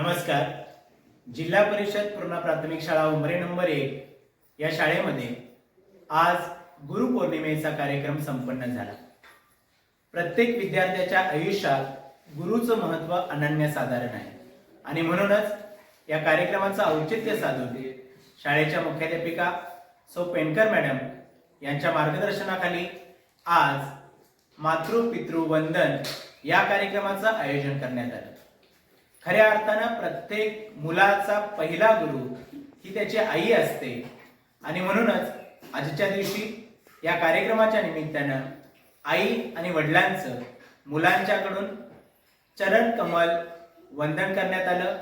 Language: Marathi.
नमस्कार. जिल्हा परिषद पूर्ण प्राथमिक शाळा उमरे नंबर एक या शाळेमध्ये आज गुरुपौर्णिमेचा कार्यक्रम संपन्न झाला. प्रत्येक विद्यार्थ्याच्या आयुष्यात गुरुचं महत्त्व अनन्यसाधारण आहे. आणि म्हणूनच या कार्यक्रमाचं औचित्य साधून शाळेच्या मुख्याध्यापिका सौ पेंडकर मॅडम यांच्या मार्गदर्शनाखाली आज मातृ पितृ वंदन या कार्यक्रमाचं आयोजन करण्यात आलं. खऱ्या अर्थानं प्रत्येक मुलाचा पहिला गुरु ही त्याची आई असते. आणि म्हणूनच आजच्या दिवशी या कार्यक्रमाच्या निमित्तानं आई आणि वडिलांचं मुलांच्याकडून चरण कमल वंदन करण्यात आलं.